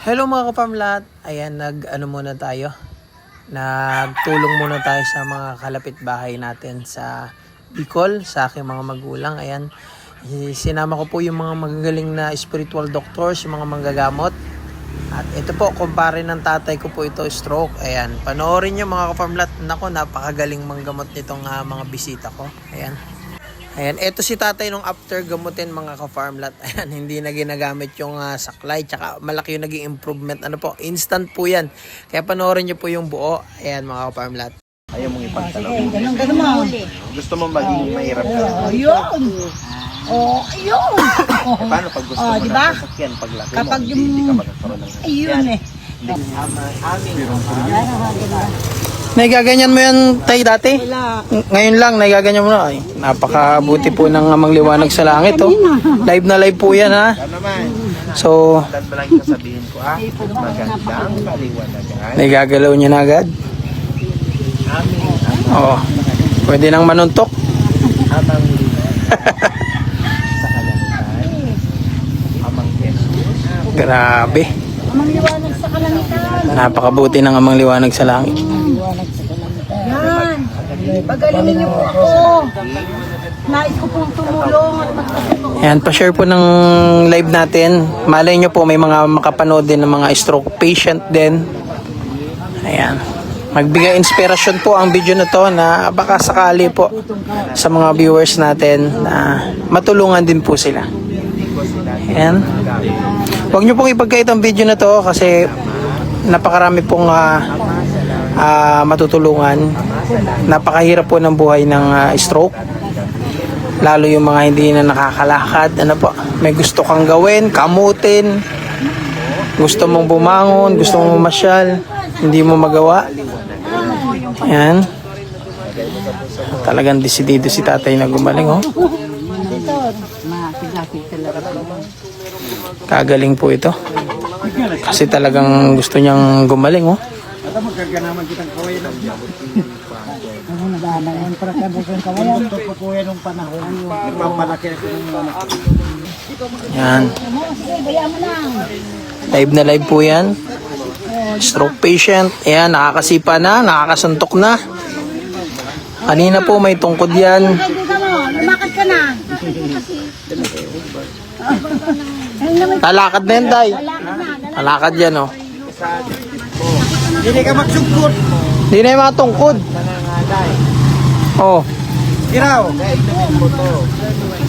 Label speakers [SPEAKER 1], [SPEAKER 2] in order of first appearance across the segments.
[SPEAKER 1] Hello mga kaparmlat. Ayan, nag ano muna tayo. Nagtulong muna tayo sa mga kalapit bahay natin sa Bicol, sa aking mga magulang. Ayan, sinama ko po yung mga magagaling na spiritual doctors, yung mga manggagamot. At ito po, kumpare ng tatay ko po ito, stroke. Ayan, panoorin nyo mga kaparmlat. Nako, napakagaling manggamot nitong ah, mga bisita ko. Ayan. Ayan, eto si tatay nung after gamutin mga ka-farmlat. Ayan, hindi na ginagamit yung ah, saklay. Tsaka malaki yung naging improvement. Ano po, instant po yan. Kaya panoorin nyo po yung buo. Ayan mga ka-farmlat.
[SPEAKER 2] Ayaw mong ipagtanong.
[SPEAKER 3] Ganun, ganun mo.
[SPEAKER 2] Gusto mo maging mahirap ka.
[SPEAKER 3] Ayun. Oh, ayun.
[SPEAKER 2] Eh, paano pag gusto
[SPEAKER 3] Oh,
[SPEAKER 2] mo
[SPEAKER 3] di ba?
[SPEAKER 2] ng sasakyan paglaki
[SPEAKER 3] Kapag
[SPEAKER 2] mo, hindi, hindi ka
[SPEAKER 3] yung-
[SPEAKER 2] magkakaroon ng
[SPEAKER 3] Ayun eh.
[SPEAKER 2] Ama, aming
[SPEAKER 1] Nagaganyan mo yan tay dati?
[SPEAKER 3] Wala.
[SPEAKER 1] Ngayon lang, nagaganyan mo na. Ay, napakabuti po ng amang liwanag sa langit. Oh. Live na live po yan ha.
[SPEAKER 2] Naman?
[SPEAKER 1] So,
[SPEAKER 2] ah.
[SPEAKER 1] Nagagalaw niya na agad. Oo. Pwede nang manuntok. Grabe.
[SPEAKER 3] Amang liwanag sa kalangitan.
[SPEAKER 1] Napakabuti ng amang liwanag sa langit.
[SPEAKER 3] Yan. Pagalingin niyo po ako. Nais ko pong tumulong at magpasok
[SPEAKER 1] Ayan, pa-share po ng live natin. Malay nyo po, may mga makapanood din ng mga stroke patient din. Ayan. Magbigay inspirasyon po ang video na to na baka sakali po sa mga viewers natin na matulungan din po sila. Ayan. Huwag nyo pong ipagkait ang video na to kasi napakarami pong ah, ah, matutulungan. Napakahirap po ng buhay ng ah, stroke lalo yung mga hindi na nakakalakad, ano po, may gusto kang gawin, kamutin, gusto mong bumangon, gusto mong masyal, hindi mo magawa. Yan. Talagang desidido si tatay na gumaling, oh. Kagaling po ito. Kasi talagang gusto niyang gumaling, oh. Yan. Live na live po yan. Stroke patient. Ayan, nakakasipa na, nakakasuntok na. Kanina po may tungkod yan.
[SPEAKER 3] Lumakad ka na.
[SPEAKER 1] Lalakad na yan, tay.
[SPEAKER 3] Lalakad
[SPEAKER 1] yan, oh.
[SPEAKER 2] Hindi ka magsugkot.
[SPEAKER 1] Hindi na yung mga tungkod. Oh,
[SPEAKER 2] Iraw. Inumin mo to.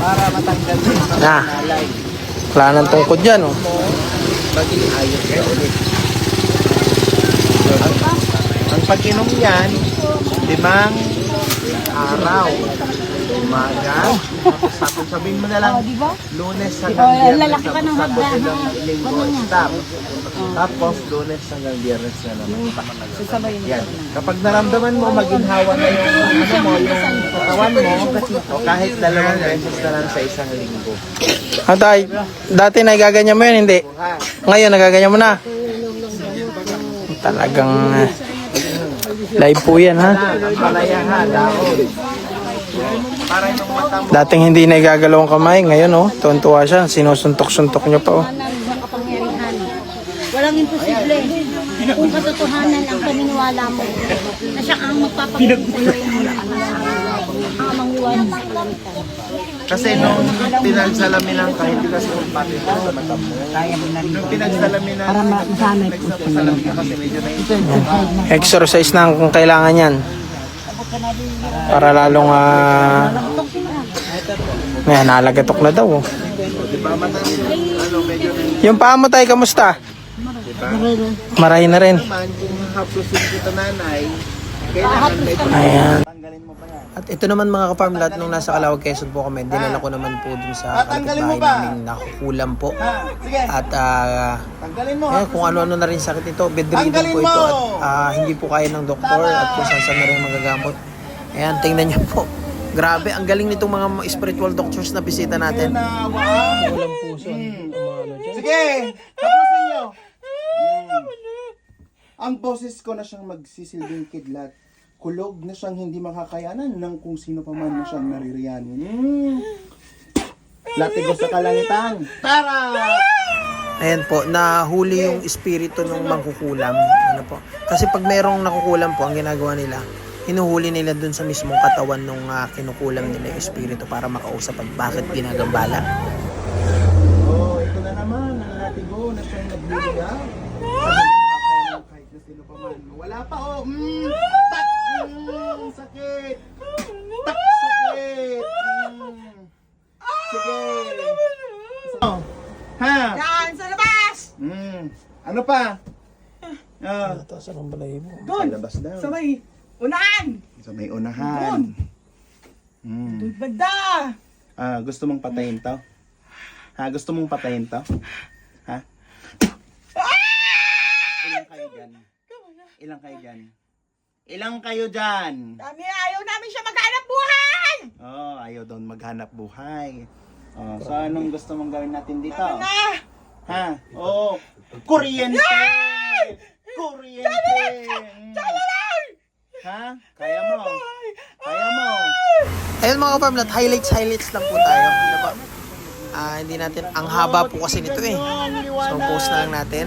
[SPEAKER 2] Para matanggal
[SPEAKER 1] na. Wala nang tungkod yan, oh.
[SPEAKER 2] Maging ayos ka ulit. Ang, ang pag-inom yan, limang araw. Umaga. Tapos sabihin mo na lang,
[SPEAKER 3] di ba?
[SPEAKER 2] lunes hanggang biyernes.
[SPEAKER 3] lalaki pa ng
[SPEAKER 2] Tapos
[SPEAKER 3] hagda,
[SPEAKER 2] Saturday
[SPEAKER 3] ha?
[SPEAKER 2] ng linggo, stop. Tapos lunes hanggang biyernes na naman. Yan. Kapag naramdaman mo, maginhawa na yung, ano mo, yung katawan mo, o kahit dalawang beses na lang sa isang linggo.
[SPEAKER 1] Ah, tay, dati nagaganyan mo yan, hindi.
[SPEAKER 2] Ha?
[SPEAKER 1] Ngayon, nagaganyan mo na. Talagang ah, live po yan, ha.
[SPEAKER 2] Ang palaya ha, dahon.
[SPEAKER 1] Dating hindi nagagalaw ang kamay, ngayon, oh, tuwan-tuwa siya. Sinusuntok-suntok niya pa, oh.
[SPEAKER 3] Walang imposible. Kung katotohanan ang paniniwala mo na siya ang magpapakuloy mo na ang amang liwanag sa
[SPEAKER 2] kasi nung pinagsalamin ka, hindi kasi umpapit ka sa mata mo. Nung pinagsalamin Para masanay na
[SPEAKER 1] Exercise na kung kailangan yan. Para lalong, ah, uh, nalagatok na daw, oh. Yung paa mo, tay, kamusta? Marahin na rin. Ayan.
[SPEAKER 2] Tanggalin mo pa yan.
[SPEAKER 1] At ito naman mga ka-farmlat, nung nasa Calawag, Quezon po kami, dinala ko naman po dun sa kapitbahay namin nakukulam po.
[SPEAKER 2] Sige,
[SPEAKER 1] At ah,
[SPEAKER 2] tanggalin mo.
[SPEAKER 1] eh, kung ano-ano na rin sakit ito, bedridden
[SPEAKER 2] Tanggalin
[SPEAKER 1] po ito
[SPEAKER 2] mo!
[SPEAKER 1] at ah, hindi po kaya ng doktor at kung saan saan na rin magagamot. Ayan, tingnan niyo po. Grabe, ang galing nitong mga spiritual doctors na bisita natin.
[SPEAKER 2] Na, wow.
[SPEAKER 1] Walang puso. ano
[SPEAKER 2] Sige, tapusin nyo. Hmm. Ang boses ko na siyang magsisilbing kidlat. Kulog na siyang hindi makakayanan ng kung sino pa man na siyang naririyanin. Hmm. Latigo sa kalangitan. Tara!
[SPEAKER 1] Ayan po, nahuli yung espiritu ng mangkukulam. Ano po? Kasi pag merong nakukulam po, ang ginagawa nila, hinuhuli nila dun sa mismong katawan nung ah, kinukulam nila yung espiritu para makausap at bakit ginagambala.
[SPEAKER 2] Oh, ito na naman ang latigo na siyang nagbibigay. Sabi ko kahit na sino pa man. Wala pa oh. Mm, tak! Mm, sakit! Tak! Sakit! Mm. Sige! Oh, ha?
[SPEAKER 4] Yan, sa labas!
[SPEAKER 2] Mm. Ano pa? Ah,
[SPEAKER 1] Ito sa balahibo.
[SPEAKER 2] sa labas daw.
[SPEAKER 4] Sa may unahan!
[SPEAKER 2] Sa may unahan. Mm.
[SPEAKER 4] Banda!
[SPEAKER 2] Ah, gusto mong patayin to? Ha, gusto mong patayin to? Ha? Ilang kayo dyan? Ilang kayo dyan? Ilang kayo dyan?
[SPEAKER 4] Kami ayaw namin siya maghanap buhay!
[SPEAKER 2] Oh, ayaw doon maghanap buhay. Oh, so anong gusto mong gawin natin dito?
[SPEAKER 4] Tama na!
[SPEAKER 2] Ha? Oh, kuryente! Kuryente! Ha? Kaya mo? Kaya mo?
[SPEAKER 1] Ayun mga kaparmlat, highlights, highlights lang po tayo. Ano ba? Ah, hindi natin, ang haba po kasi nito eh. So, post na lang natin.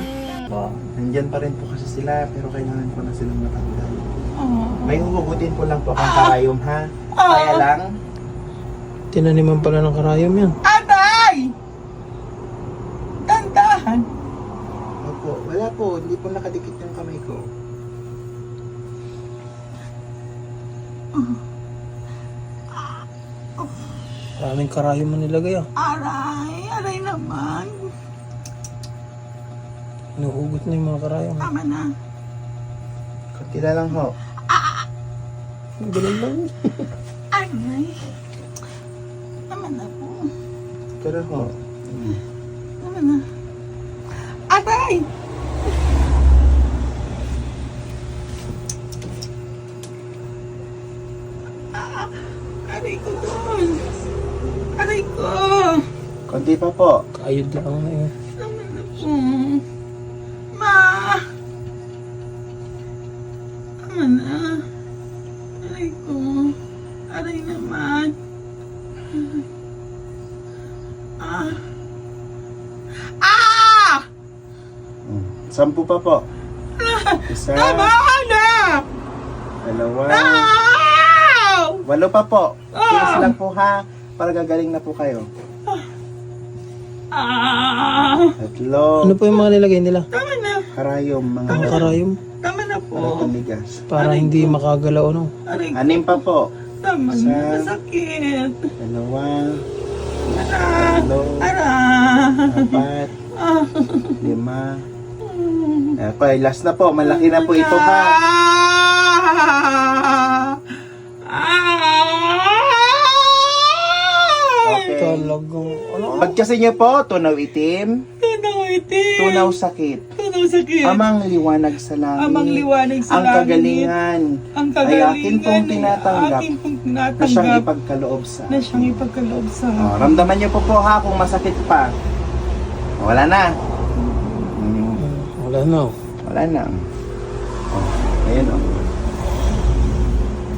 [SPEAKER 2] Oh, nandyan pa rin po kasi sila, pero kailangan ko na silang matanggal. May huhugutin po lang po akong karayom, ha? Kaya lang,
[SPEAKER 1] Tinaniman pala ng karayom yan.
[SPEAKER 4] Atay! Dandahan!
[SPEAKER 2] Opo, wala po, hindi po nakadikit yung kamay ko.
[SPEAKER 1] Maraming karayom mo nilagay ah.
[SPEAKER 4] Aray! Aray naman!
[SPEAKER 1] Inuhugot na yung mga karayom.
[SPEAKER 4] Tama na!
[SPEAKER 2] Kunti na lang ho.
[SPEAKER 1] Ganun lang.
[SPEAKER 4] Aray! Tama na po.
[SPEAKER 2] Pero ho,
[SPEAKER 4] Tama na. Atay! Ah, Aray ko doon! Aray ko!
[SPEAKER 2] kunti pa po.
[SPEAKER 1] Kayod lang na.
[SPEAKER 4] Tama na po. Ma! Tama na. Aray ko. Aray naman. Ah!
[SPEAKER 2] Sampu pa po. Isa,
[SPEAKER 4] Tama na!
[SPEAKER 2] dalawa,
[SPEAKER 4] Ah!
[SPEAKER 2] walo pa po. Tiis lang po ha, para gagaling na po kayo.
[SPEAKER 4] Ah!
[SPEAKER 2] Tatlo,
[SPEAKER 1] Ano po yung mga nilagay nila?
[SPEAKER 4] Tama na.
[SPEAKER 2] karayom, mga
[SPEAKER 1] Mga karayom.
[SPEAKER 4] Tama na po.
[SPEAKER 2] karayom bigas.
[SPEAKER 1] Para hindi makagalaw ano.
[SPEAKER 4] Aray.
[SPEAKER 2] Anim pa po.
[SPEAKER 4] Tama
[SPEAKER 2] Isa.
[SPEAKER 4] na. Masakit.
[SPEAKER 2] Dalawa,
[SPEAKER 4] Ah!
[SPEAKER 2] tatlo,
[SPEAKER 4] Ah!
[SPEAKER 2] apat,
[SPEAKER 4] Ah!
[SPEAKER 2] lima. Okay, last na po. Malaki na po ito ha. Okay.
[SPEAKER 1] Talagang, ano?
[SPEAKER 2] Pagkasi niyo po, tunaw itim,
[SPEAKER 4] Tunaw itim.
[SPEAKER 2] tunaw sakit.
[SPEAKER 4] Tunaw sakit.
[SPEAKER 2] Amang liwanag sa langit.
[SPEAKER 4] Amang liwanag sa
[SPEAKER 2] Ang
[SPEAKER 4] langit.
[SPEAKER 2] kagalingan
[SPEAKER 4] Ang
[SPEAKER 2] ay
[SPEAKER 4] kagalingan.
[SPEAKER 2] akin pong tinatanggap
[SPEAKER 4] Akin pong
[SPEAKER 2] na siyang
[SPEAKER 4] tinatanggap.
[SPEAKER 2] ipagkaloob sa
[SPEAKER 4] Na siyang ipagkaloob sa
[SPEAKER 2] Oh, ramdaman niyo po po ha kung masakit pa. Wala na.
[SPEAKER 1] Wala na.
[SPEAKER 2] wala na. Oh, ayun oh.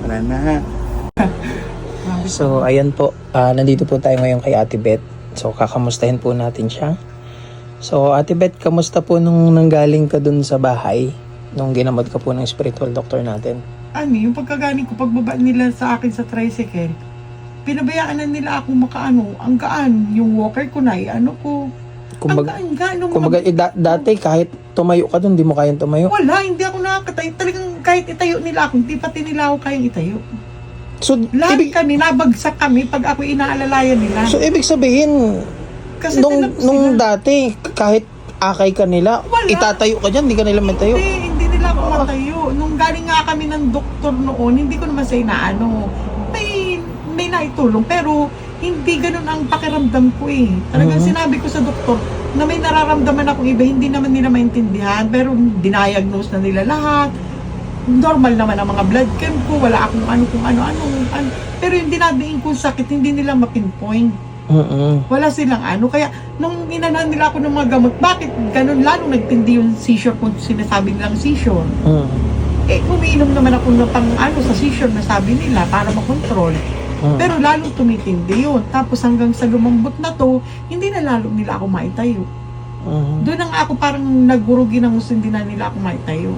[SPEAKER 2] Wala na ha.
[SPEAKER 1] So, ayan po. Ah, nandito po tayo ngayon kay Ate Beth. So, kakamustahin po natin siya. So, Ate Beth, kamusta po nung nanggaling ka dun sa bahay? Nung ginamot ka po ng spiritual doctor natin?
[SPEAKER 4] ano, yung pagkagaling ko, pagbaba nila sa akin sa tricycle, pinabayaan na nila ako makaano, ang gaan, yung walker ko na, eh, ano ko,
[SPEAKER 1] Kumbaga,
[SPEAKER 4] ang gaan, gaan, nung
[SPEAKER 1] kumbaga eh, da- dati kahit tumayo ka dun, di mo kayang tumayo.
[SPEAKER 4] wala, hindi ako nakakatayo, talagang kahit itayo nila ako, hindi pati nila ako kayang itayo.
[SPEAKER 1] So,
[SPEAKER 4] Lahat
[SPEAKER 1] ibig,
[SPEAKER 4] kami, nabagsak kami pag ako inaalalayan nila.
[SPEAKER 1] so ibig sabihin,
[SPEAKER 4] Kasi
[SPEAKER 1] nung, nung dati, kahit akay ka nila,
[SPEAKER 4] Wala.
[SPEAKER 1] itatayo ka dyan, di ka nila matayo.
[SPEAKER 4] Hindi, hindi nila ako matayo. Nung galing nga kami ng doktor noon, hindi ko naman sa inaano. May, may naitulong, pero hindi ganun ang pakiramdam ko eh. Talagang
[SPEAKER 1] Mhm.
[SPEAKER 4] sinabi ko sa doktor na may nararamdaman akong iba, hindi naman nila maintindihan, pero diniagnose na nila lahat. Normal naman ang mga blood chem ko, wala akong ano kung ano-ano. Ano. Pero yung dinadiin kong sakit, hindi nila mapinpoint.
[SPEAKER 1] Mm-mm.
[SPEAKER 4] Wala silang ano. Kaya nung inanan nila ako ng mga gamot, bakit ganun lalo nagtindi yung seizure kung sinasabi nilang seizure?
[SPEAKER 1] Mm.
[SPEAKER 4] Eh, umiinom naman ako ng pang ano sa seizure na sabi nila para makontrol.
[SPEAKER 1] Mm.
[SPEAKER 4] Pero lalong tumitindi yun. Tapos hanggang sa lumambot na to, hindi na lalo nila ako maitayo.
[SPEAKER 1] Mhm.
[SPEAKER 4] Doon ang ako parang nagburugi ng gusto hindi na nila ako maitayo.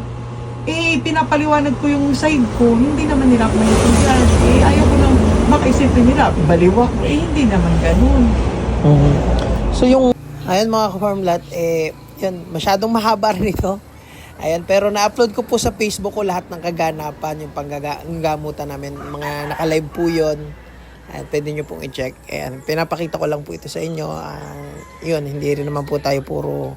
[SPEAKER 4] Eh, pinapaliwanag ko yung side ko, hindi naman nila ako maintindihan. Eh, ayaw ko nang makaisipin nila, baliw ako. Eh, hindi naman ganun.
[SPEAKER 1] Mhm. So yung ayan mga ka-farmlat eh yun masyadong mahaba rin ito. Ayan, pero na-upload ko po sa Facebook ko lahat ng kaganapan, yung panggamutan namin, mga naka-live po yun. Ayan, pwede nyo pong i-check. Ayan, pinapakita ko lang po ito sa inyo. Ah, yun, hindi rin naman po tayo puro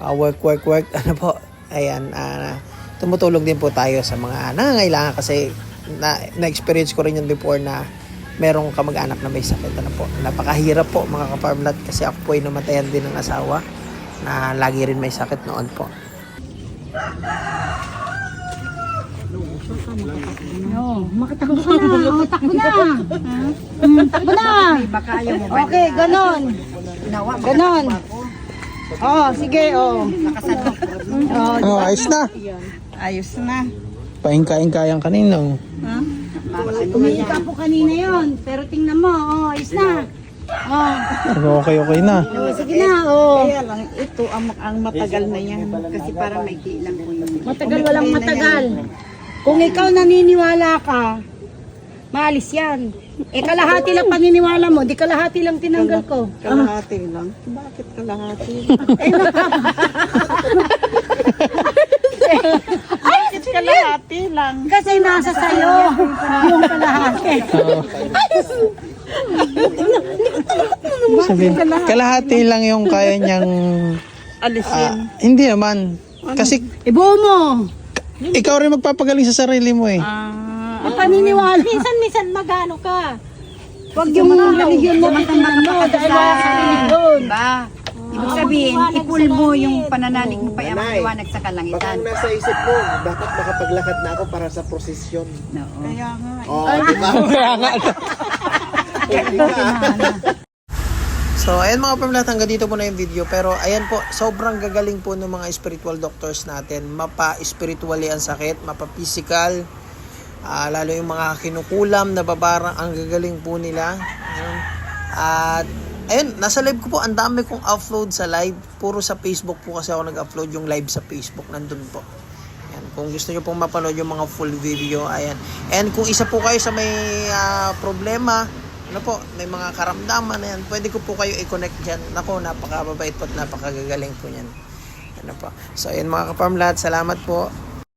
[SPEAKER 1] ah, work, work, work. Ano po, ayan, ah, tumutulong din po tayo sa mga nangangailangan kasi na, na-experience ko rin yun before na merong kamag-anak na may sakit. Ano po, napakahirap po mga ka-farmlat kasi ako po ay namatayan din ng asawa na lagi rin may sakit noon po.
[SPEAKER 3] Oo, makatakbo ka na. Oo, takbo na. Hmm, takbo na. Okay, ganon. Ganon. Oh, sige, oh. Oh,
[SPEAKER 1] Oh, ayos na.
[SPEAKER 3] ayos na.
[SPEAKER 1] Paingka-ingkayang kanina. oh.
[SPEAKER 3] Tumingin ka po kanina yon, pero tingnan mo, oh, ayos na. Oh,
[SPEAKER 1] Okay, okay na.
[SPEAKER 3] oh, sige na, oh.
[SPEAKER 5] Kaya lang, ito ang, ang matagal na yan. Kasi parang may lang po yun.
[SPEAKER 3] Matagal walang matagal. Kung ikaw naniniwala ka, maalis yan. Eh, kalahati lang paniniwala mo, di kalahati lang tinanggal ko.
[SPEAKER 5] Kalahati lang. Bakit kalahati? Bakit kalahati lang?
[SPEAKER 3] Kasi nasa sayo yung kalahati.
[SPEAKER 1] Sabihin, kalahati lang yung kaya niyang...
[SPEAKER 5] Alisin.
[SPEAKER 1] ah, hindi naman. Kasi
[SPEAKER 3] Ibuo mo.
[SPEAKER 1] ikaw rin magpapagaling sa sarili mo eh.
[SPEAKER 5] Ah,
[SPEAKER 3] paniniwala. Minsan, minsan magano ka. Huwag yung religion mo titingnan mo dahil wala sa religion.
[SPEAKER 5] diba? Ibig sabihin, ipul mo yung pananalig mo pa yung
[SPEAKER 2] Nanay,
[SPEAKER 5] maliwanag sa
[SPEAKER 2] Baka
[SPEAKER 5] kalangitan.
[SPEAKER 2] ang nasa isip mo, dapat makapaglakad na ako para sa prosesyon.
[SPEAKER 5] Oo.
[SPEAKER 3] Kaya nga.
[SPEAKER 2] Oh, di ba? Di ba?
[SPEAKER 1] So, ayan mga pamlat, hanggang dito po na yung video. Pero, ayan po, sobrang gagaling po ng mga spiritual doctors natin. Mapa-spiritually ang sakit, mapa-physical, ah, lalo yung mga kinukulam, nababarang, ang gagaling po nila. Ayun. At, ayun, nasa live ko po, ang dami kong upload sa live. Puro sa Facebook po kasi ako nag-upload yung live sa Facebook, nandun po. Ayan, kung gusto nyo pong mapanood yung mga full video, ayan. And kung isa po kayo sa may ah, problema, ano po, may mga karamdaman na yan, pwede ko po kayo i-connect dyan. Nako, napakababait po at napakagagaling po yan. Ano po. So, ayun mga kaparmlat, salamat po.